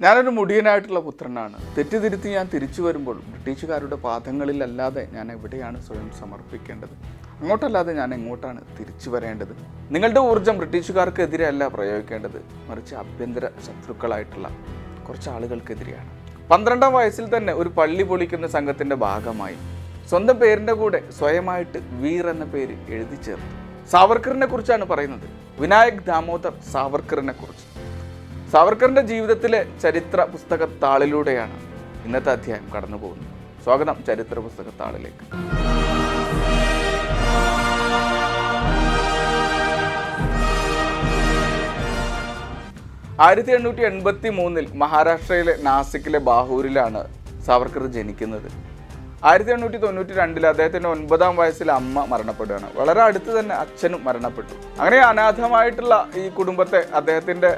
ഞാനൊരു മുടിയനായിട്ടുള്ള പുത്രനാണ്. തെറ്റിതിരുത്തി ഞാൻ തിരിച്ചു വരുമ്പോൾ ബ്രിട്ടീഷുകാരുടെ പാദങ്ങളിലല്ലാതെ ഞാൻ എവിടെയാണ് സ്വയം സമർപ്പിക്കേണ്ടത്? അങ്ങോട്ടല്ലാതെ ഞാൻ എങ്ങോട്ടാണ് തിരിച്ചു വരേണ്ടത്? നിങ്ങളുടെ ഊർജം ബ്രിട്ടീഷുകാർക്കെതിരെയല്ല പ്രയോഗിക്കേണ്ടത്. മറിച്ച് ആഭ്യന്തര ശത്രുക്കളായിട്ടുള്ള കുറച്ച് ആളുകൾക്കെതിരെയാണ്. പന്ത്രണ്ടാം വയസ്സിൽ തന്നെ ഒരു പള്ളി പൊളിക്കുന്ന സംഘത്തിന്റെ ഭാഗമായി സ്വന്തം പേരിന്റെ കൂടെ സ്വയമായിട്ട് വീർ എന്ന പേര് എഴുതി ചേർത്തു. സാവർക്കറിനെ കുറിച്ചാണ് പറയുന്നത്. വിനായക് ദാമോദർ സാവർക്കറിനെ കുറിച്ച്. സാവർക്കറിന്റെ ജീവിതത്തിലെ ചരിത്ര പുസ്തകത്താളിലൂടെയാണ് ഇന്നത്തെ അധ്യായം കടന്നു പോകുന്നത്. സ്വാഗതം ചരിത്ര പുസ്തകത്താളിലേക്ക്. ആയിരത്തി എണ്ണൂറ്റി എൺപത്തി മൂന്നിൽ മഹാരാഷ്ട്രയിലെ നാസിക്കിലെ ബാഹൂരിലാണ് സാവർക്കർ ജനിക്കുന്നത്. ആയിരത്തി എണ്ണൂറ്റി തൊണ്ണൂറ്റി രണ്ടിൽ അദ്ദേഹത്തിന്റെ ഒൻപതാം വയസ്സിൽ അമ്മ മരണപ്പെടുകയാണ്. വളരെ അടുത്ത് തന്നെ അച്ഛനും മരണപ്പെട്ടു. അങ്ങനെ അനാഥമായിട്ടുള്ള ഈ കുടുംബത്തെ അദ്ദേഹത്തിന്റെ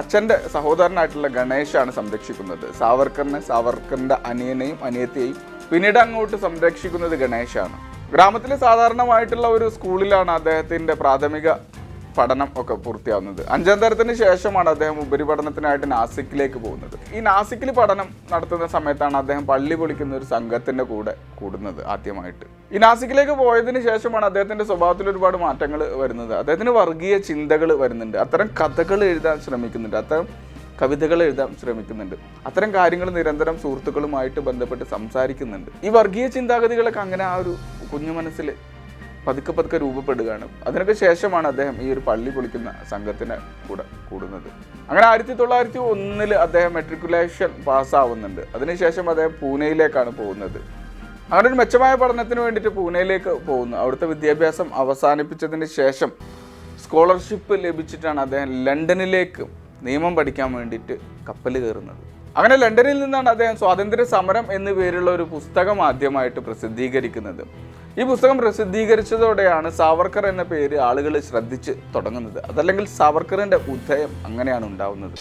അച്ഛന്റെ സഹോദരനായിട്ടുള്ള ഗണേശാണ് സംരക്ഷിക്കുന്നത്. സാവർക്കറിനെ സാവർക്കറിന്റെ അനിയനെയും അനിയത്തെയും പിന്നീട് അങ്ങോട്ട് സംരക്ഷിക്കുന്നത് ഗണേശാണ്. ഗ്രാമത്തിലെ സാധാരണമായിട്ടുള്ള ഒരു സ്കൂളിലാണ് അദ്ദേഹത്തിന്റെ പ്രാഥമിക പഠനം ഒക്കെ പൂർത്തിയാവുന്നത്. അഞ്ചാം തരത്തിന് ശേഷമാണ് അദ്ദേഹം ഉപരിപഠനത്തിനായിട്ട് നാസിക്കിലേക്ക് പോകുന്നത്. ഈ നാസിക്കിൽ പഠനം നടത്തുന്ന സമയത്താണ് അദ്ദേഹം പള്ളി പൊളിക്കുന്ന ഒരു സംഘത്തിന്റെ കൂടെ കൂടുന്നത് ആദ്യമായിട്ട്. ഈ നാസിക്കിലേക്ക് പോയതിന് ശേഷമാണ് അദ്ദേഹത്തിന്റെ സ്വഭാവത്തിൽ ഒരുപാട് മാറ്റങ്ങൾ വരുന്നത്. അദ്ദേഹത്തിന് വർഗീയ ചിന്തകൾ വരുന്നുണ്ട്. അത്തരം കഥകൾ എഴുതാൻ ശ്രമിക്കുന്നുണ്ട്. അത്തരം കവിതകൾ എഴുതാൻ ശ്രമിക്കുന്നുണ്ട്. അത്തരം കാര്യങ്ങൾ നിരന്തരം സുഹൃത്തുക്കളുമായിട്ട് ബന്ധപ്പെട്ട് സംസാരിക്കുന്നുണ്ട്. ഈ വർഗീയ ചിന്താഗതികളൊക്കെ അങ്ങനെ ആ ഒരു കുഞ്ഞു മനസ്സിൽ പതുക്കെ പതുക്കെ രൂപപ്പെടുകയാണ്. അതിനൊക്കെ ശേഷമാണ് അദ്ദേഹം ഈ ഒരു പള്ളി പൊളിക്കുന്ന സംഘത്തിന് കൂടെ കൂടുന്നത്. അങ്ങനെ ആയിരത്തി തൊള്ളായിരത്തി ഒന്നിൽ അദ്ദേഹം മെട്രിക്കുലേഷൻ പാസ്സാവുന്നുണ്ട് അതിനുശേഷം അദ്ദേഹം പൂനെയിലേക്കാണ് പോകുന്നത്. അങ്ങനെ ഒരു മെച്ചമായ പഠനത്തിന് വേണ്ടിയിട്ട് പൂനെയിലേക്ക് പോകുന്നു. അവിടുത്തെ വിദ്യാഭ്യാസം അവസാനിപ്പിച്ചതിന് ശേഷം സ്കോളർഷിപ്പ് ലഭിച്ചിട്ടാണ് അദ്ദേഹം ലണ്ടനിലേക്ക് നിയമം പഠിക്കാൻ വേണ്ടിയിട്ട് കപ്പൽ കയറുന്നത്. അങ്ങനെ ലണ്ടനിൽ നിന്നാണ് അദ്ദേഹം സ്വാതന്ത്ര്യ സമരം എന്നു പേരുള്ള ഒരു പുസ്തകം ആദ്യമായിട്ട് പ്രസിദ്ധീകരിക്കുന്നത്. ഈ പുസ്തകം പ്രസിദ്ധീകരിച്ചതോടെയാണ് സാവർക്കർ എന്ന പേര് ആളുകൾ ശ്രദ്ധിച്ച് തുടങ്ങുന്നത്. അതല്ലെങ്കിൽ സാവർക്കറിന്റെ ഉദയം അങ്ങനെയാണ് ഉണ്ടാവുന്നത്.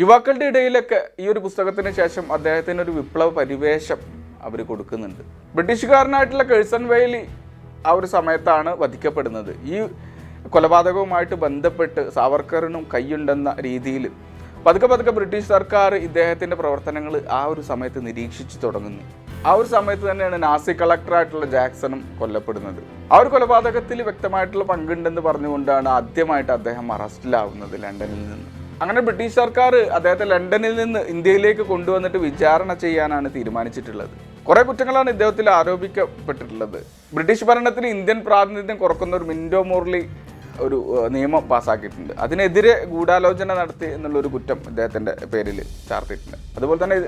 യുവാക്കളുടെ ഇടയിലൊക്കെ ഈ ഒരു പുസ്തകത്തിന് ശേഷം അദ്ദേഹത്തിന് ഒരു വിപ്ലവ പരിവേഷം അവർ കൊടുക്കുന്നുണ്ട്. ബ്രിട്ടീഷുകാരനായിട്ടുള്ള കേഴ്സൺ വേലി ആ ഒരു സമയത്താണ് വധിക്കപ്പെടുന്നത്. ഈ കൊലപാതകവുമായിട്ട് ബന്ധപ്പെട്ട് സാവർക്കറിനും കൈയുണ്ടെന്ന രീതിയിൽ പതുക്കെ പതുക്കെ ബ്രിട്ടീഷ് സർക്കാർ ഇദ്ദേഹത്തിന്റെ പ്രവർത്തനങ്ങൾ ആ ഒരു സമയത്ത് നിരീക്ഷിച്ചു തുടങ്ങുന്നു. ആ ഒരു സമയത്ത് തന്നെയാണ് നാസി കളക്ടറായിട്ടുള്ള ജാക്സണും കൊല്ലപ്പെടുന്നത്. ആ ഒരു കൊലപാതകത്തിൽ വ്യക്തമായിട്ടുള്ള പങ്കുണ്ടെന്ന് പറഞ്ഞുകൊണ്ടാണ് ആദ്യമായിട്ട് അദ്ദേഹം അറസ്റ്റിലാവുന്നത് ലണ്ടനിൽ നിന്ന്. അങ്ങനെ ബ്രിട്ടീഷ് സർക്കാർ അദ്ദേഹത്തെ ലണ്ടനിൽ നിന്ന് ഇന്ത്യയിലേക്ക് കൊണ്ടുവന്നിട്ട് വിചാരണ ചെയ്യാനാണ് തീരുമാനിച്ചിട്ടുള്ളത്. കുറെ കുറ്റങ്ങളാണ് ഇദ്ദേഹത്തിൽ ആരോപിക്കപ്പെട്ടിട്ടുള്ളത്. ബ്രിട്ടീഷ് ഭരണത്തിന് ഇന്ത്യൻ പ്രാതിനിധ്യം കുറക്കുന്ന ഒരു മിൻഡോ മോർലി ഒരു നിയമം പാസ്സാക്കിയിട്ടുണ്ട് അതിനെതിരെ ഗൂഢാലോചന നടത്തി എന്നുള്ളൊരു കുറ്റം ഇദ്ദേഹത്തിന്റെ പേരിൽ ചാർത്തിയിട്ടുണ്ട്. അതുപോലെ തന്നെ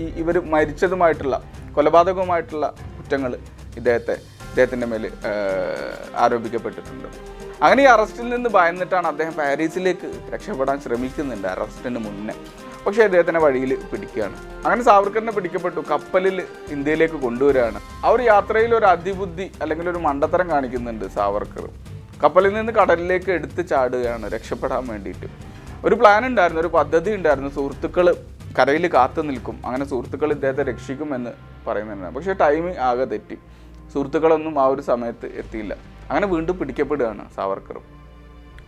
ഈ ഇവർ മരിച്ചതുമായിട്ടുള്ള കൊലപാതകവുമായിട്ടുള്ള കുറ്റങ്ങൾ ഇദ്ദേഹത്തെ ഇദ്ദേഹത്തിന്റെ മേൽ ആരോപിക്കപ്പെട്ടിട്ടുണ്ട്. അങ്ങനെ ഈ അറസ്റ്റിൽ നിന്ന് ഭയന്നിട്ടാണ് അദ്ദേഹം പാരീസിലേക്ക് രക്ഷപ്പെടാൻ ശ്രമിക്കുന്നുണ്ട് അറസ്റ്റിന് മുന്നേ. പക്ഷേ അദ്ദേഹത്തിനെ വഴിയിൽ പിടിക്കുകയാണ്. അങ്ങനെ സാവർക്കറിനെ പിടിക്കപ്പെട്ടു. കപ്പലിൽ ഇന്ത്യയിലേക്ക് കൊണ്ടുവരികയാണ്. ആ ഒരു യാത്രയിൽ ഒരു അതിബുദ്ധി അല്ലെങ്കിൽ ഒരു മണ്ടത്തരം കാണിക്കുന്നുണ്ട് സാവർക്കർ. കപ്പലിൽ നിന്ന് കടലിലേക്ക് എടുത്ത് ചാടുകയാണ് രക്ഷപ്പെടാൻ വേണ്ടിയിട്ട്. ഒരു പ്ലാൻ ഉണ്ടായിരുന്നു ഒരു പദ്ധതി ഉണ്ടായിരുന്നു. സുഹൃത്തുക്കൾ കരയിൽ കാത്തു നിൽക്കും. അങ്ങനെ സുഹൃത്തുക്കൾ ഇദ്ദേഹത്തെ രക്ഷിക്കുമെന്ന് പറയുന്നുണ്ടായിരുന്നു പക്ഷേ ടൈമിംഗ് ആകെ തെറ്റി. സുഹൃത്തുക്കളൊന്നും ആ ഒരു സമയത്ത് എത്തിയില്ല. അങ്ങനെ വീണ്ടും പിടിക്കപ്പെടുകയാണ് സാവർക്കറും.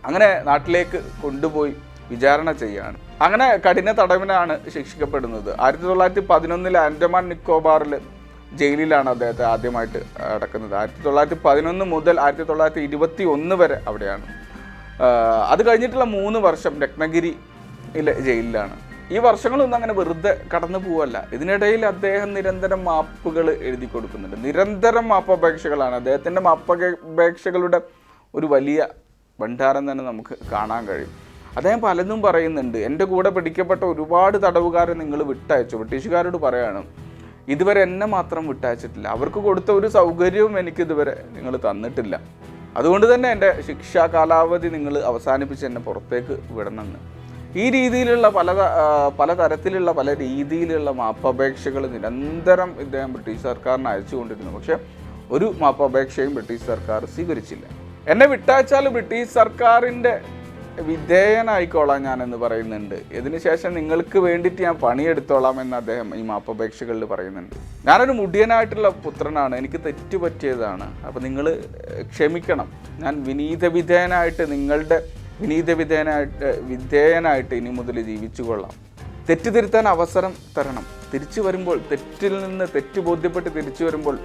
അങ്ങനെ നാട്ടിലേക്ക് കൊണ്ടുപോയി വിചാരണ ചെയ്യുകയാണ്. അങ്ങനെ കഠിന തടവിനാണ് ശിക്ഷിക്കപ്പെടുന്നത്. ആയിരത്തി തൊള്ളായിരത്തി പതിനൊന്നിൽ ആൻഡമാൻ നിക്കോബാറിൽ ജയിലിലാണ് അദ്ദേഹത്തെ ആദ്യമായിട്ട് അടക്കുന്നത്. ആയിരത്തി തൊള്ളായിരത്തി പതിനൊന്ന് മുതൽ ആയിരത്തി തൊള്ളായിരത്തി ഇരുപത്തി ഒന്ന് വരെ അവിടെയാണ്. അത് കഴിഞ്ഞിട്ടുള്ള മൂന്ന് വർഷം രത്നഗിരിയിലെ ജയിലിലാണ്. ഈ വർഷങ്ങളൊന്നും അങ്ങനെ വെറുതെ കടന്നു പോവല്ല. ഇതിനിടയിൽ അദ്ദേഹം നിരന്തരം മാപ്പുകൾ എഴുതി കൊടുക്കുന്നുണ്ട്. നിരന്തരം മാപ്പപേക്ഷകളാണ്. അദ്ദേഹത്തിന്റെ മാപ്പപേക്ഷകളുടെ ഒരു വലിയ ഭണ്ഡാരം തന്നെ നമുക്ക് കാണാൻ കഴിയും. അദ്ദേഹം പലതും പറയുന്നുണ്ട്. എന്റെ കൂടെ പിടിക്കപ്പെട്ട ഒരുപാട് തടവുകാരെ നിങ്ങൾ വിട്ടയച്ചു. ബ്രിട്ടീഷുകാരോട് പറയാണ് ഇതുവരെ എന്നെ മാത്രം വിട്ടയച്ചിട്ടില്ല. അവർക്ക് കൊടുത്ത ഒരു സൗകര്യവും എനിക്ക് ഇതുവരെ നിങ്ങൾ തന്നിട്ടില്ല. അതുകൊണ്ട് തന്നെ എന്റെ ശിക്ഷാ കാലാവധി നിങ്ങൾ അവസാനിപ്പിച്ച് എന്നെ പുറത്തേക്ക് വിടണമെന്ന് ഈ രീതിയിലുള്ള പല പലതരത്തിലുള്ള പല രീതിയിലുള്ള മാപ്പപേക്ഷകൾ നിരന്തരം ഇദ്ദേഹം ബ്രിട്ടീഷ് സർക്കാരിന് അയച്ചുകൊണ്ടിരുന്നു. പക്ഷെ ഒരു മാപ്പപേക്ഷയും ബ്രിട്ടീഷ് സർക്കാർ സ്വീകരിച്ചില്ല. എന്നെ വിട്ടയച്ചാൽ ബ്രിട്ടീഷ് സർക്കാരിന്റെ വിധേയനായിക്കോളാം ഞാൻ എന്ന് പറയുന്നുണ്ട്. ഇതിനുശേഷം നിങ്ങൾക്ക് വേണ്ടിയിട്ട് ഞാൻ പണിയെടുത്തോളാം എന്ന് അദ്ദേഹം ഈ മാപ്പപേക്ഷകളിൽ പറയുന്നുണ്ട്. ഞാനൊരു മുടിയനായിട്ടുള്ള പുത്രനാണ്. എനിക്ക് തെറ്റുപറ്റിയതാണ്. അപ്പോൾ നിങ്ങൾ ക്ഷമിക്കണം. ഞാൻ വിനീത വിധേയനായിട്ട് നിങ്ങളുടെ വിനീത വിധേയനായിട്ട് വിധേയനായിട്ട് ഇനി മുതൽ ജീവിച്ചു കൊള്ളാം തെറ്റ് അവസരം തരണം. തിരിച്ചു വരുമ്പോൾ തെറ്റിൽ നിന്ന് തെറ്റു ബോധ്യപ്പെട്ട് തിരിച്ചു വരുമ്പോൾ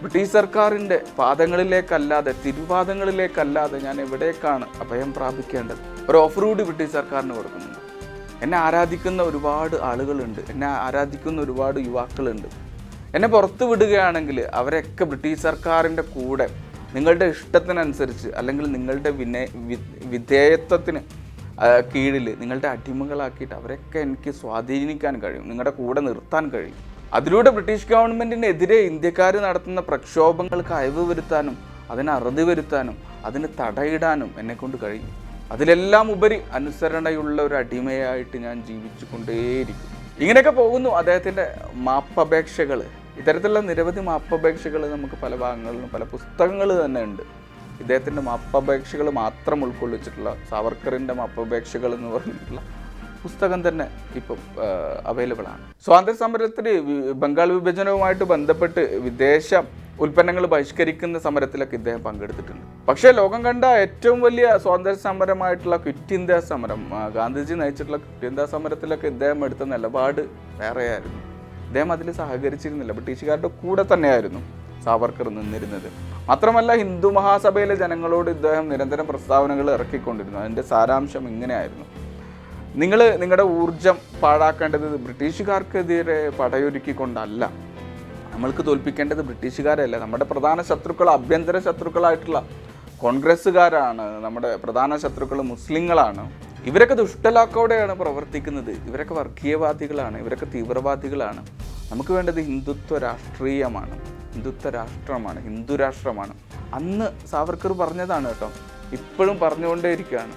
ബ്രിട്ടീഷ് സർക്കാരിന്റെ പാദങ്ങളിലേക്കല്ലാതെ തിരുവാദങ്ങളിലേക്കല്ലാതെ ഞാൻ എവിടേക്കാണ് അഭയം പ്രാപിക്കേണ്ടത്? ഒരു ഓഫ് റോഡ് ബ്രിട്ടീഷ് സർക്കാരിന് കൊടുക്കുന്നുണ്ട്. എന്നെ ആരാധിക്കുന്ന ഒരുപാട് ആളുകളുണ്ട്. എന്നെ ആരാധിക്കുന്ന ഒരുപാട് യുവാക്കളുണ്ട്. എന്നെ പുറത്തു വിടുകയാണെങ്കിൽ അവരൊക്കെ ബ്രിട്ടീഷ് സർക്കാരിന്റെ കൂടെ നിങ്ങളുടെ ഇഷ്ടത്തിനനുസരിച്ച് അല്ലെങ്കിൽ നിങ്ങളുടെ വിനയ വിധേയത്വത്തിന് കീഴിൽ നിങ്ങളുടെ അടിമകളാക്കിയിട്ട് അവരൊക്കെ എനിക്ക് സ്വാധീനിക്കാൻ കഴിയും. നിങ്ങളുടെ കൂടെ നിർത്താൻ കഴിയും. അതിലൂടെ ബ്രിട്ടീഷ് ഗവൺമെന്റിനെതിരെ ഇന്ത്യക്കാർ നടത്തുന്ന പ്രക്ഷോഭങ്ങൾക്ക് അയവ് വരുത്താനും അതിന് അറുതി വരുത്താനും അതിന് തടയിടാനും എന്നെക്കൊണ്ട് കഴിയും. അതിലെല്ലാം ഉപരി അനുസരണയുള്ള ഒരു അടിമയായിട്ട് ഞാൻ ജീവിച്ചു കൊണ്ടേയിരിക്കും ഇങ്ങനെയൊക്കെ പോകുന്നു അദ്ദേഹത്തിന്റെ മാപ്പപേക്ഷകൾ ഇത്തരത്തിലുള്ള നിരവധി മാപ്പപേക്ഷകൾ നമുക്ക് പല ഭാഗങ്ങളിലും പല പുസ്തകങ്ങൾ തന്നെ ഉണ്ട്. ഇദ്ദേഹത്തിന്റെ മാപ്പപേക്ഷകൾ മാത്രം ഉൾക്കൊള്ളിച്ചിട്ടുള്ള സാവർക്കറിന്റെ മാപ്പപേക്ഷകൾ എന്ന് പറഞ്ഞിട്ടുള്ള പുസ്തകം തന്നെ ഇപ്പം അവൈലബിൾ ആണ്. സ്വാതന്ത്ര്യ സമരത്തിൽ ബംഗാൾ വിഭജനവുമായിട്ട് ബന്ധപ്പെട്ട് വിദേശ ഉൽപ്പന്നങ്ങൾ ബഹിഷ്കരിക്കുന്ന സമരത്തിലൊക്കെ ഇദ്ദേഹം പങ്കെടുത്തിട്ടുണ്ട്. പക്ഷേ ലോകം കണ്ട ഏറ്റവും വലിയ സ്വാതന്ത്ര്യ സമരമായിട്ടുള്ള ക്വിറ്റ് ഇന്ത്യ സമരം ഗാന്ധിജി നയിച്ചിട്ടുള്ള ക്വിറ്റ് ഇന്ത്യ സമരത്തിലൊക്കെ ഇദ്ദേഹം എടുത്ത നിലപാട് വേറെയായിരുന്നു. ഇദ്ദേഹം അതിൽ സഹകരിച്ചിരുന്നില്ല. ബ്രിട്ടീഷുകാരുടെ കൂടെ തന്നെയായിരുന്നു സാവർക്കർ നിന്നിരുന്നത്. മാത്രമല്ല ഹിന്ദു മഹാസഭയിലെ ജനങ്ങളോട് ഇദ്ദേഹം നിരന്തരം പ്രസ്താവനകൾ ഇറക്കിക്കൊണ്ടിരുന്നു. അതിന്റെ സാരാംശം ഇങ്ങനെയായിരുന്നു. നിങ്ങൾ നിങ്ങളുടെ ഊർജം പാഴാക്കേണ്ടത് ബ്രിട്ടീഷുകാർക്കെതിരെ പടയൊരുക്കിക്കൊണ്ടല്ല. നമ്മൾക്ക് തോൽപ്പിക്കേണ്ടത് ബ്രിട്ടീഷുകാരല്ല. നമ്മുടെ പ്രധാന ശത്രുക്കൾ ആഭ്യന്തര ശത്രുക്കളായിട്ടുള്ള കോൺഗ്രസ്സുകാരാണ്. നമ്മുടെ പ്രധാന ശത്രുക്കൾ മുസ്ലിങ്ങളാണ്. ഇവരൊക്കെ ദുഷ്ടലാക്കോടെയാണ് പ്രവർത്തിക്കുന്നത്. ഇവരൊക്കെ വർഗീയവാദികളാണ്. ഇവരൊക്കെ തീവ്രവാദികളാണ്. നമുക്ക് വേണ്ടത് ഹിന്ദുത്വ രാഷ്ട്രീയമാണ്. ഹിന്ദുത്വ രാഷ്ട്രമാണ്. ഹിന്ദു രാഷ്ട്രമാണ്. അന്ന് സാവർക്കർ പറഞ്ഞതാണ് കേട്ടോ. ഇപ്പോഴും പറഞ്ഞുകൊണ്ടേയിരിക്കുകയാണ്.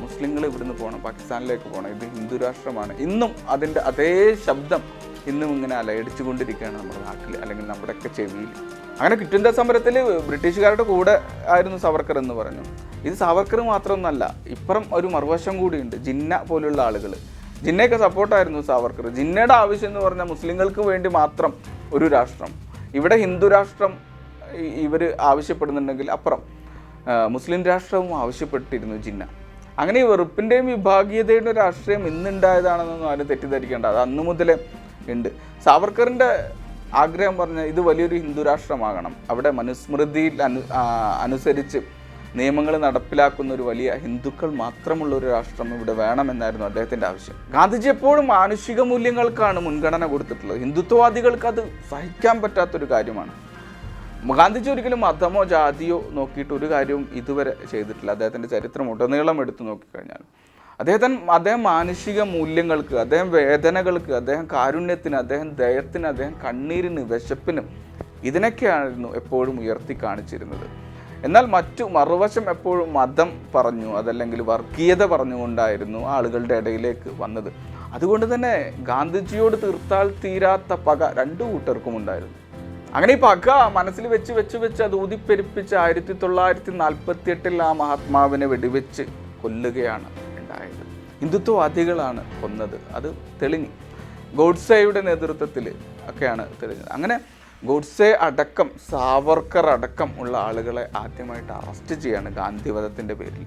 മുസ്ലിങ്ങൾ ഇവിടുന്ന് പോകണം പാകിസ്ഥാനിലേക്ക് പോകണം ഇത് ഹിന്ദു രാഷ്ട്രമാണ്. ഇന്നും അതിന്റെ അതേ ശബ്ദം ഇന്നും ഇങ്ങനെ അലയടിച്ചുകൊണ്ടിരിക്കുകയാണ് നമ്മുടെ നാട്ടിൽ അല്ലെങ്കിൽ നമ്മുടെയൊക്കെ ചെവിയിൽ. അങ്ങനെ ക്വിറ്റ് ഇന്ത്യ സമരത്തിൽ ബ്രിട്ടീഷുകാരുടെ കൂടെ ആയിരുന്നു സവർക്കർ എന്ന് പറഞ്ഞു. ഇത് സവർക്കർ മാത്രമൊന്നല്ല ഇപ്പുറം ഒരു മറുവശം കൂടിയുണ്ട് ജിന്ന പോലുള്ള ആളുകൾ ജിന്നയൊക്കെ സപ്പോർട്ടായിരുന്നു സവർക്കർ. ജിന്നയുടെ ആവശ്യം എന്ന് പറഞ്ഞാൽ മുസ്ലിങ്ങൾക്ക് വേണ്ടി മാത്രം ഒരു രാഷ്ട്രം. ഇവിടെ ഹിന്ദു രാഷ്ട്രം ഇവർ ആവശ്യപ്പെടുന്നുണ്ടെങ്കിൽ അപ്പുറം മുസ്ലിം രാഷ്ട്രവും ആവശ്യപ്പെട്ടിരുന്നു ജിന്ന. അങ്ങനെ ഈ വെറുപ്പിന്റെയും വിഭാഗീയതയുടെ രാഷ്ട്രീയം ഇന്നുണ്ടായതാണെന്നൊന്നും ആരും തെറ്റിദ്ധരിക്കേണ്ട. അത് അന്നു മുതലേ ഉണ്ട്. സാവർക്കറിന്റെ ആഗ്രഹം പറഞ്ഞ ഇത് വലിയൊരു ഹിന്ദു രാഷ്ട്രമാകണം. അവിടെ മനുസ്മൃതിയിൽ അനു അനുസരിച്ച് നിയമങ്ങൾ നടപ്പിലാക്കുന്ന ഒരു വലിയ ഹിന്ദുക്കൾ മാത്രമുള്ള ഒരു രാഷ്ട്രം ഇവിടെ വേണമെന്നായിരുന്നു അദ്ദേഹത്തിന്റെ ആവശ്യം. ഗാന്ധിജി എപ്പോഴും മാനുഷിക മൂല്യങ്ങൾക്കാണ് മുൻഗണന കൊടുത്തിട്ടുള്ളത്. ഹിന്ദുത്വവാദികൾക്ക് അത് സഹിക്കാൻ പറ്റാത്തൊരു കാര്യമാണ്. ഗാന്ധിജി ഒരിക്കലും മതമോ ജാതിയോ നോക്കിയിട്ട് ഒരു കാര്യവും ഇതുവരെ ചെയ്തിട്ടില്ല. അദ്ദേഹത്തിന്റെ ചരിത്രം ഉടനീളം എടുത്തു നോക്കിക്കഴിഞ്ഞാൽ. അദ്ദേഹത്തിന് അദ്ദേഹം മാനുഷിക മൂല്യങ്ങൾക്ക് അദ്ദേഹം വേദനകൾക്ക് അദ്ദേഹം കാരുണ്യത്തിന് അദ്ദേഹം ദയത്തിന് അദ്ദേഹം കണ്ണീരിന് വിശപ്പിനും ഇതിനൊക്കെയായിരുന്നു എപ്പോഴും ഉയർത്തി കാണിച്ചിരുന്നത്. എന്നാൽ മറ്റു മറുവശം എപ്പോഴും മതം പറഞ്ഞു അതല്ലെങ്കിൽ വർഗീയത പറഞ്ഞുകൊണ്ടായിരുന്നു ആളുകളുടെ ഇടയിലേക്ക് വന്നത്. അതുകൊണ്ട് തന്നെ ഗാന്ധിജിയോട് തീർത്താൽ തീരാത്ത പക രണ്ടു കൂട്ടർക്കും ഉണ്ടായിരുന്നു. അങ്ങനെ ഈ പക മനസ്സിൽ വെച്ച് വെച്ച് വെച്ച് അത് ഊതിപ്പെരുപ്പിച്ച് ആയിരത്തി തൊള്ളായിരത്തി നാൽപ്പത്തി എട്ടിൽ ആ മഹാത്മാവിനെ വെടിവെച്ച് കൊല്ലുകയാണ്. ഹിന്ദുത്വവാദികളാണ് കൊന്നത്. അത് തെളിഞ്ഞു. ഗോഡ്സെയുടെ നേതൃത്വത്തിൽ ഒക്കെയാണ് തെളിഞ്ഞത്. അങ്ങനെ ഗോഡ്സെ അടക്കം സാവർക്കർ അടക്കം ഉള്ള ആളുകളെ ആദ്യമായിട്ട് അറസ്റ്റ് ചെയ്യാണ് ഗാന്ധിവധത്തിന്റെ പേരിൽ.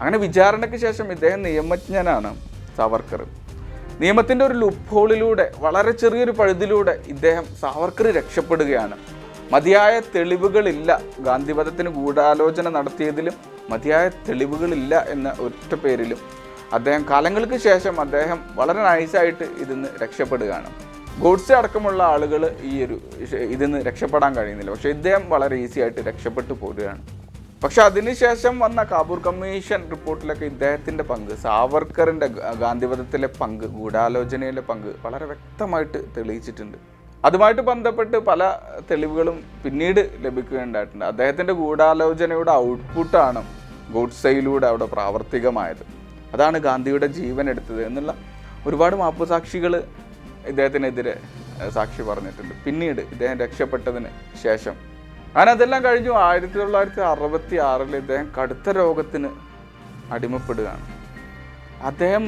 അങ്ങനെ വിചാരണയ്ക്ക് ശേഷം ഇദ്ദേഹം നിയമജ്ഞനാണ് സാവർക്കർ. നിയമത്തിന്റെ ഒരു ലുപ്പ് ഹോളിലൂടെ വളരെ ചെറിയൊരു പഴുതിലൂടെ ഇദ്ദേഹം സാവർക്കർ രക്ഷപ്പെടുകയാണ്. മതിയായ തെളിവുകളില്ല. ഗാന്ധിവധത്തിന് ഗൂഢാലോചന നടത്തിയതിലും മതിയായ തെളിവുകളില്ല എന്ന ഒറ്റ പേരിലും അദ്ദേഹം കാലങ്ങൾക്ക് ശേഷം അദ്ദേഹം വളരെ നൈസായിട്ട് ഇതിന്ന് രക്ഷപ്പെടുകയാണ്. ഗോഡ്സെ അടക്കമുള്ള ആളുകൾ ഈ ഒരു ഇതിന്ന് രക്ഷപ്പെടാൻ കഴിയുന്നില്ല. പക്ഷേ ഇദ്ദേഹം വളരെ ഈസി ആയിട്ട് രക്ഷപ്പെട്ടു പോരുകയാണ്. പക്ഷെ അതിനുശേഷം വന്ന കാബൂർ കമ്മീഷൻ റിപ്പോർട്ടിലൊക്കെ ഇദ്ദേഹത്തിന്റെ പങ്ക് സാവർക്കറിന്റെ ഗാന്ധിവധത്തിലെ പങ്ക് ഗൂഢാലോചനയിലെ പങ്ക് വളരെ വ്യക്തമായിട്ട് തെളിയിച്ചിട്ടുണ്ട്. അതുമായിട്ട് ബന്ധപ്പെട്ട് പല തെളിവുകളും പിന്നീട് ലഭിക്കുകയുണ്ടായിട്ടുണ്ട്. അദ്ദേഹത്തിന്റെ ഗൂഢാലോചനയുടെ ഔട്ട്പുട്ടാണ് ഗോഡ്സയിലൂടെ അവിടെ പ്രാവർത്തികമായത്. അതാണ് ഗാന്ധിയുടെ ജീവൻ എടുത്തത് എന്നുള്ള ഒരുപാട് മാപ്പ് സാക്ഷികൾ ഇദ്ദേഹത്തിനെതിരെ സാക്ഷി പറഞ്ഞിട്ടുണ്ട്. പിന്നീട് ഇദ്ദേഹം രക്ഷപ്പെട്ടതിന് ശേഷം. അങ്ങനെ അതെല്ലാം കഴിഞ്ഞു. ആയിരത്തി തൊള്ളായിരത്തി അറുപത്തി ആറിൽ ഇദ്ദേഹം കടുത്ത രോഗത്തിന് അടിമപ്പെടുകയാണ്. അദ്ദേഹം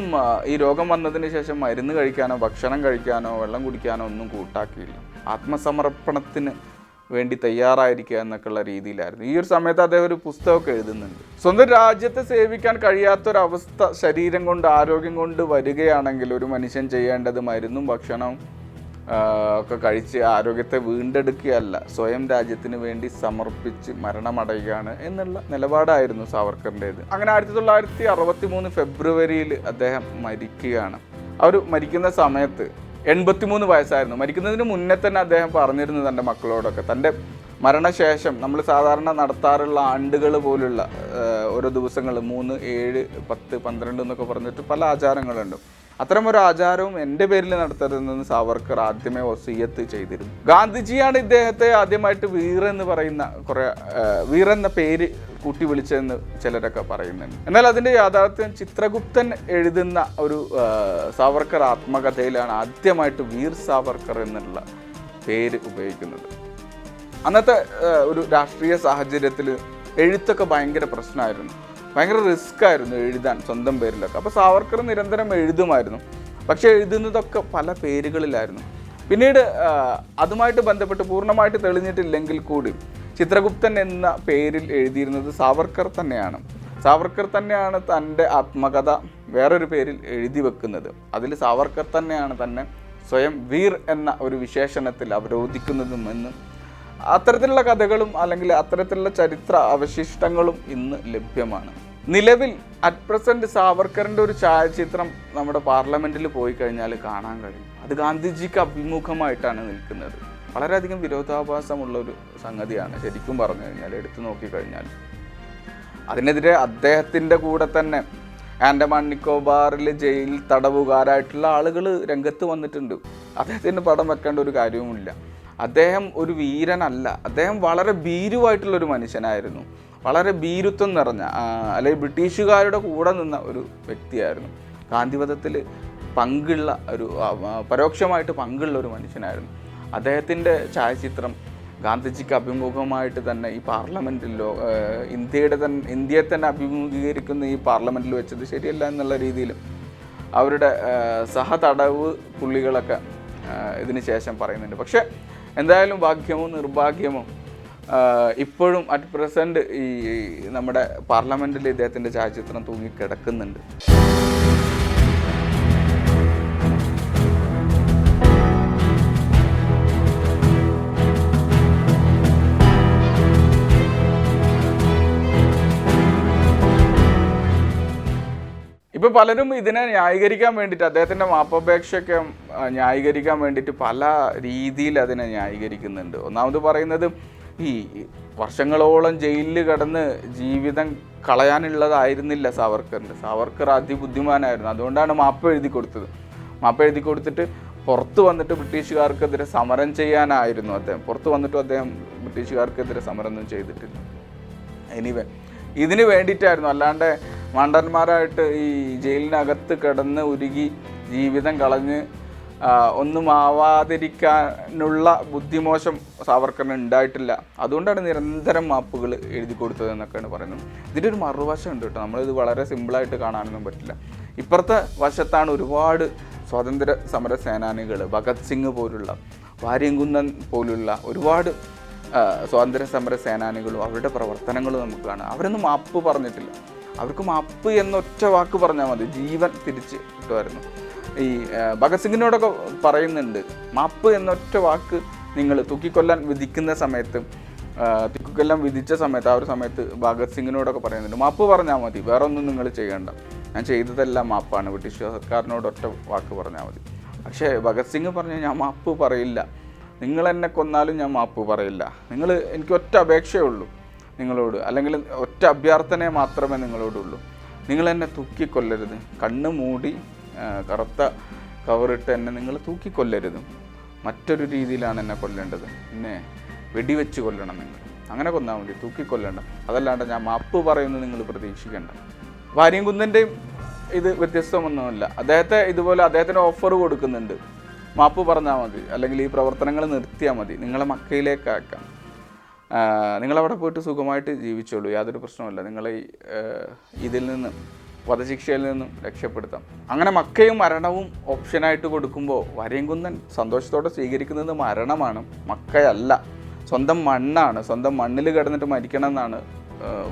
ഈ രോഗം വന്നതിന് ശേഷം മരുന്ന് കഴിക്കാനോ ഭക്ഷണം കഴിക്കാനോ വെള്ളം കുടിക്കാനോ ഒന്നും കൂട്ടാക്കിയില്ല. ആത്മസമർപ്പണത്തിന് വേണ്ടി തയ്യാറായിരിക്കുക എന്നൊക്കെയുള്ള രീതിയിലായിരുന്നു. ഈ ഒരു സമയത്ത് അദ്ദേഹം ഒരു പുസ്തകമൊക്കെ എഴുതുന്നുണ്ട്. സ്വന്തം രാജ്യത്തെ സേവിക്കാൻ കഴിയാത്തൊരവസ്ഥ ശരീരം കൊണ്ട് ആരോഗ്യം കൊണ്ട് വരികയാണെങ്കിൽ ഒരു മനുഷ്യൻ ചെയ്യേണ്ടത് മരുന്നും ഭക്ഷണവും ഒക്കെ കഴിച്ച് ആരോഗ്യത്തെ വീണ്ടെടുക്കുകയല്ല. സ്വയം രാജ്യത്തിന് വേണ്ടി സമർപ്പിച്ച് മരണമടയുകയാണ് എന്നുള്ള നിലപാടായിരുന്നു സാവർക്കറിന്റേത്. അങ്ങനെ ആയിരത്തി തൊള്ളായിരത്തി അറുപത്തി മൂന്ന് ഫെബ്രുവരിയിൽ അദ്ദേഹം മരിക്കുകയാണ്. അവർ മരിക്കുന്ന സമയത്ത് എൺപത്തിമൂന്ന് വയസ്സായിരുന്നു. മരിക്കുന്നതിന് മുന്നേ തന്നെ അദ്ദേഹം പറഞ്ഞിരുന്നു തന്റെ മക്കളോടൊക്കെ. തന്റെ മരണശേഷം നമ്മൾ സാധാരണ നടത്താറുള്ള ആണ്ടുകൾ പോലുള്ള ഓരോ ദിവസങ്ങൾ മൂന്ന് ഏഴ് പത്ത് പന്ത്രണ്ട് എന്നൊക്കെ പറഞ്ഞിട്ട് പല ആചാരങ്ങളുണ്ട്. അത്തരം ഒരു ആചാരവും എന്റെ പേരിൽ നടത്തരുതെന്ന് സാവർക്കർ ആദ്യമേ വസീയത്ത് ചെയ്തിരുന്നു. ഗാന്ധിജിയാണ് ഇദ്ദേഹത്തെ ആദ്യമായിട്ട് വീർ എന്ന് പറയുന്ന കുറേ വീർ എന്ന പേര് കൂട്ടി വിളിച്ചതെന്ന് ചിലരൊക്കെ പറയുന്നുണ്ട്. എന്നാൽ അതിന്റെ യാഥാർത്ഥ്യം ചിത്രഗുപ്തൻ എഴുതുന്ന ഒരു സാവർക്കർ ആത്മകഥയിലാണ് ആദ്യമായിട്ട് വീർ സാവർക്കർ എന്നുള്ള പേര് ഉപയോഗിക്കുന്നത്. അന്നത്തെ ഒരു രാഷ്ട്രീയ സാഹചര്യത്തിൽ എഴുത്തൊക്കെ ഭയങ്കര പ്രശ്നമായിരുന്നു. ഭയങ്കര റിസ്ക് ആയിരുന്നു എഴുതാൻ സ്വന്തം പേരിലൊക്കെ. അപ്പോൾ സാവർക്കർ നിരന്തരം എഴുതുമായിരുന്നു. പക്ഷേ എഴുതുന്നതൊക്കെ പല പേരുകളിലായിരുന്നു. പിന്നീട് അതുമായിട്ട് ബന്ധപ്പെട്ട് പൂർണമായിട്ട് തെളിഞ്ഞിട്ടില്ലെങ്കിൽ കൂടി ചിത്രഗുപ്തൻ എന്ന പേരിൽ എഴുതിയിരുന്നത് സാവർക്കർ തന്നെയാണ്. സാവർക്കർ തന്നെയാണ് തന്റെ ആത്മകഥ വേറൊരു പേരിൽ എഴുതി വെക്കുന്നത്. അതിൽ സാവർക്കർ തന്നെയാണ് തന്നെ സ്വയം വീർ എന്ന ഒരു വിശേഷണത്തിൽ അവരോധിക്കുന്നതും അത്തരത്തിലുള്ള കഥകളും അല്ലെങ്കിൽ അത്തരത്തിലുള്ള ചരിത്ര അവശിഷ്ടങ്ങളും ഇന്ന് ലഭ്യമാണ്. നിലവിൽ അറ്റ് പ്രസന്റ് സാവർക്കറിന്റെ ഒരു ഛായാചിത്രം നമ്മുടെ പാർലമെന്റിൽ പോയി കഴിഞ്ഞാൽ കാണാൻ കഴിയും. അത് ഗാന്ധിജിക്ക് അഭിമുഖമായിട്ടാണ് നിൽക്കുന്നത്. വളരെയധികം വിരോധാഭാസമുള്ള ഒരു സംഗതിയാണ് ശരിക്കും പറഞ്ഞു കഴിഞ്ഞാൽ എടുത്തു നോക്കിക്കഴിഞ്ഞാൽ അതിനെതിരെ അദ്ദേഹത്തിന്റെ കൂടെ തന്നെ ആൻഡമാൻ നിക്കോബാറിൽ ജയിൽ തടവുകാരായിട്ടുള്ള ആളുകൾ രംഗത്ത് വന്നിട്ടുണ്ട്. അദ്ദേഹത്തിന് പടം വെക്കേണ്ട ഒരു കാര്യവുമില്ല. അദ്ദേഹം ഒരു വീരനല്ല. അദ്ദേഹം വളരെ ഭീരുവായിട്ടുള്ളൊരു മനുഷ്യനായിരുന്നു. വളരെ ഭീരുത്വം നിറഞ്ഞ അല്ലെങ്കിൽ ബ്രിട്ടീഷുകാരുടെ കൂടെ നിന്ന ഒരു വ്യക്തിയായിരുന്നു. ഗാന്ധിവധത്തിൽ പങ്കുള്ള ഒരു പരോക്ഷമായിട്ട് പങ്കുള്ള ഒരു മനുഷ്യനായിരുന്നു. അദ്ദേഹത്തിന്റെ ഛായാചിത്രം ഗാന്ധിജിക്ക് അഭിമുഖമായിട്ട് തന്നെ ഈ പാർലമെന്റിലോ ഇന്ത്യയുടെ തന്നെ ഇന്ത്യയെ തന്നെ അഭിമുഖീകരിക്കുന്ന ഈ പാർലമെന്റിൽ വെച്ചത് ശരിയല്ല എന്നുള്ള രീതിയിൽ അവരുടെ സഹതടവ് പുള്ളികളൊക്കെ ഇതിന് ശേഷം പറയുന്നുണ്ട്. പക്ഷേ എന്തായാലും ഭാഗ്യമോ നിർഭാഗ്യമോ ഇപ്പോഴും അറ്റ് പ്രസന്റ് ഈ നമ്മുടെ പാർലമെന്റിൽ ഇദ്ദേഹത്തിന്റെ ഛായാചിത്രം തൂങ്ങി കിടക്കുന്നുണ്ട് ഇപ്പൊ പലരും ഇതിനെ ന്യായീകരിക്കാൻ വേണ്ടിയിട്ട് അദ്ദേഹത്തിന്റെ മാപ്പപേക്ഷയൊക്കെ ന്യായീകരിക്കാൻ വേണ്ടിയിട്ട് പല രീതിയിൽ അതിനെ ന്യായീകരിക്കുന്നുണ്ട്. ഒന്നാമത് പറയുന്നത് ഈ വർഷങ്ങളോളം ജയിലിൽ കടന്ന് ജീവിതം കളയാനുള്ളതായിരുന്നില്ല സാവർക്കറിന് സാവർക്കർ അതിബുദ്ധിമാനായിരുന്നു അതുകൊണ്ടാണ് മാപ്പ് എഴുതി കൊടുത്തത്. മാപ്പ് എഴുതി കൊടുത്തിട്ട് പുറത്ത് വന്നിട്ട് ബ്രിട്ടീഷുകാർക്കെതിരെ സമരം ചെയ്യാനായിരുന്നു അദ്ദേഹം. പുറത്ത് വന്നിട്ടും അദ്ദേഹം ബ്രിട്ടീഷുകാർക്കെതിരെ സമരം ഒന്നും ചെയ്തിട്ടില്ല. എനിവേ ഇതിന് വേണ്ടിയിട്ടായിരുന്നു. അല്ലാണ്ട് മണ്ടന്മാരായിട്ട് ഈ ജയിലിനകത്ത് കിടന്ന് ഉരുകി ജീവിതം കളഞ്ഞ് ഒന്നും ആവാതിരിക്കാനുള്ള ബുദ്ധിമോശം സാവർക്കറിന് ഉണ്ടായിട്ടില്ല. അതുകൊണ്ടാണ് നിരന്തരം മാപ്പുകൾ എഴുതി കൊടുത്തത് എന്നൊക്കെയാണ് പറയുന്നത്. ഇതിന്റെ ഒരു മറുവശം ഉണ്ട് കേട്ടോ. നമ്മളിത് വളരെ സിമ്പിളായിട്ട് കാണാനൊന്നും പറ്റില്ല. ഇപ്പുറത്തെ വശത്താണ് ഒരുപാട് സ്വാതന്ത്ര്യ സമര സേനാനികൾ ഭഗത് സിംഗ് പോലുള്ള വാര്യംകുന്നൻ പോലുള്ള ഒരുപാട് സ്വാതന്ത്ര്യ സമര സേനാനികളും അവരുടെ പ്രവർത്തനങ്ങളും നമുക്ക് കാണാം. അവരൊന്നും മാപ്പ് പറഞ്ഞിട്ടില്ല. അവർക്ക് മാപ്പ് എന്നൊറ്റ വാക്ക് പറഞ്ഞാൽ മതി. ജീവൻ തിരിച്ച് കിട്ടുമായിരുന്നു. ഈ ഭഗത് സിംഗിനോടൊക്കെ പറയുന്നുണ്ട് മാപ്പ് എന്നൊറ്റ വാക്ക് നിങ്ങൾ തൂക്കിക്കൊല്ലാൻ വിധിക്കുന്ന സമയത്ത് തൂക്കിക്കൊല്ലാൻ വിധിച്ച സമയത്ത് ആ ഒരു സമയത്ത് ഭഗത് സിംഗിനോടൊക്കെ പറയുന്നുണ്ട് മാപ്പ് പറഞ്ഞാൽ മതി വേറെ ഒന്നും നിങ്ങൾ ചെയ്യേണ്ട. ഞാൻ ചെയ്തതെല്ലാം മാപ്പാണ് ബ്രിട്ടീഷ് സർക്കാരിനോട് ഒറ്റ വാക്ക് പറഞ്ഞാൽ മതി. പക്ഷേ ഭഗത് സിംഗ് പറഞ്ഞു ഞാൻ മാപ്പ് പറയില്ല. നിങ്ങൾ എന്നെ കൊന്നാലും ഞാൻ മാപ്പ് പറയില്ല. നിങ്ങൾ എനിക്ക് ഒറ്റ അപേക്ഷയേ ഉള്ളൂ. നിങ്ങളോട് അല്ലെങ്കിൽ ഒറ്റ അഭ്യർത്ഥന മാത്രമേ നിങ്ങളോടുള്ളൂ. നിങ്ങൾ എന്നെ തൂക്കിക്കൊല്ലരുത്. കണ്ണ് മൂടി കറുത്ത കവറിട്ട് എന്നെ നിങ്ങൾ തൂക്കിക്കൊല്ലരുത്. മറ്റൊരു രീതിയിലാണ് എന്നെ കൊല്ലേണ്ടത്. എന്നെ വെടിവെച്ച് കൊല്ലണം നിങ്ങൾ. അങ്ങനെ കൊന്നാൽ മതി. തൂക്കിക്കൊല്ലണ്ട. അതല്ലാണ്ട് ഞാൻ മാപ്പ് പറയുന്നത് നിങ്ങൾ പ്രതീക്ഷിക്കേണ്ട. വാര്യംകുന്നന്റെയും ഇത് വ്യത്യസ്തമൊന്നുമില്ല. അദ്ദേഹത്തെ ഇതുപോലെ അദ്ദേഹത്തിന് ഓഫർ കൊടുക്കുന്നുണ്ട്. മാപ്പ് പറഞ്ഞാൽ മതി. അല്ലെങ്കിൽ ഈ പ്രവർത്തനങ്ങൾ നിർത്തിയാൽ മതി. നിങ്ങളെ മക്കയിലേക്ക് ആക്കാം നിങ്ങളവിടെ പോയിട്ട് സുഖമായിട്ട് ജീവിച്ചോളൂ. യാതൊരു പ്രശ്നവുമില്ല. നിങ്ങളെ ഇതിൽ നിന്ന് വധശിക്ഷയിൽ നിന്നും രക്ഷപ്പെടുത്താം. അങ്ങനെ മക്കയും മരണവും ഓപ്ഷനായിട്ട് കൊടുക്കുമ്പോൾ വരയംകുന്നൻ സന്തോഷത്തോടെ സ്വീകരിക്കുന്നത് മരണമാണ്. മക്കയല്ല. സ്വന്തം മണ്ണാണ്. സ്വന്തം മണ്ണിൽ കിടന്നിട്ട് മരിക്കണം എന്നാണ്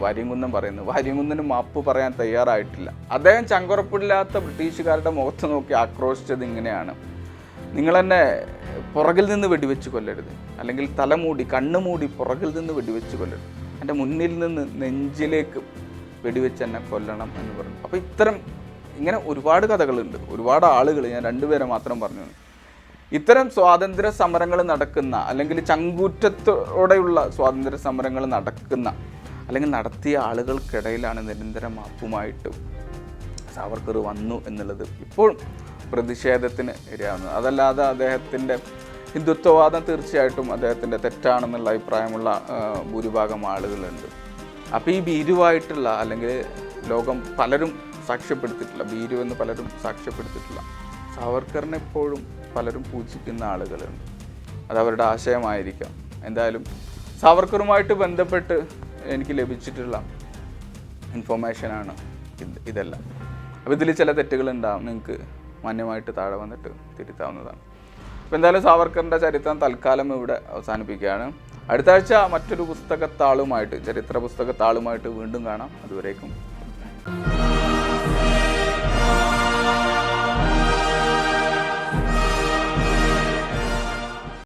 വാര്യംകുന്നൻ പറയുന്നത്. വാര്യംകുന്നന് മാപ്പ് പറയാൻ തയ്യാറായിട്ടില്ല. അദ്ദേഹം ചങ്കുറപ്പില്ലാത്ത ബ്രിട്ടീഷുകാരുടെ മുഖത്ത് നോക്കി ആക്രോശിച്ചത് ഇങ്ങനെയാണ്. നിങ്ങൾ എന്നെ പുറകിൽ നിന്ന് വെടിവെച്ച് കൊല്ലരുത്. അല്ലെങ്കിൽ തലമൂടി കണ്ണുമൂടി പുറകിൽ നിന്ന് വെടിവെച്ച് കൊല്ലരുത്. എന്റെ മുന്നിൽ നിന്ന് നെഞ്ചിലേക്ക് വെടിവെച്ച് എന്നെ കൊല്ലണം എന്ന് പറഞ്ഞു. അപ്പോൾ ഇത്തരം ഇങ്ങനെ ഒരുപാട് കഥകളുണ്ട്. ഒരുപാട് ആളുകൾ ഞാൻ രണ്ടുപേരെ മാത്രം പറഞ്ഞു. ഇത്തരം സ്വാതന്ത്ര്യ സമരങ്ങൾ നടക്കുന്ന അല്ലെങ്കിൽ ചങ്കൂറ്റത്തോടെയുള്ള സ്വാതന്ത്ര്യ സമരങ്ങൾ നടക്കുന്ന അല്ലെങ്കിൽ നടത്തിയ ആളുകൾക്കിടയിലാണ് നിരന്തരം മാപ്പുമായിട്ട് സാവർക്കർ വന്നു എന്നുള്ളത്. ഇപ്പോഴും പ്രതിഷേധത്തിന് ഇരയാവുന്നത് അതല്ലാതെ അദ്ദേഹത്തിന്റെ ഹിന്ദുത്വവാദം തീർച്ചയായിട്ടും അദ്ദേഹത്തിന്റെ തെറ്റാണെന്നുള്ള അഭിപ്രായമുള്ള ഭൂരിഭാഗം ആളുകളുണ്ട്. അപ്പോൾ ഈ ഭീരുവായിട്ടുള്ള അല്ലെങ്കിൽ ലോകം പലരും സാക്ഷ്യപ്പെടുത്തിയിട്ടില്ല ഭീരു എന്ന് പലരും സാക്ഷ്യപ്പെടുത്തിയിട്ടില്ല സാവർക്കറിനെ എപ്പോഴും പലരും പൂജിക്കുന്ന ആളുകളുണ്ട്. അത് അവരുടെ ആശയമായിരിക്കാം. എന്തായാലും സാവർക്കറുമായിട്ട് ബന്ധപ്പെട്ട് എനിക്ക് ലഭിച്ചിട്ടുള്ള ഇൻഫോർമേഷനാണ് ഇത് ഇതെല്ലാം. അപ്പോൾ ഇതിൽ ചില തെറ്റുകളുണ്ടാവും നിങ്ങൾക്ക് മാന്യമായിട്ട് താഴെ വന്നിട്ട് തിരുത്താവുന്നതാണ്. അപ്പോൾ എന്തായാലും സാവർക്കറിന്റെ ചരിത്രം തൽക്കാലം ഇവിടെ അവസാനിപ്പിക്കുകയാണ്. അടുത്ത ആഴ്ച മറ്റൊരു പുസ്തകത്താളുമായിട്ട് ചരിത്ര പുസ്തകത്താളുമായിട്ട് വീണ്ടും കാണാം. അതുവരേക്കും.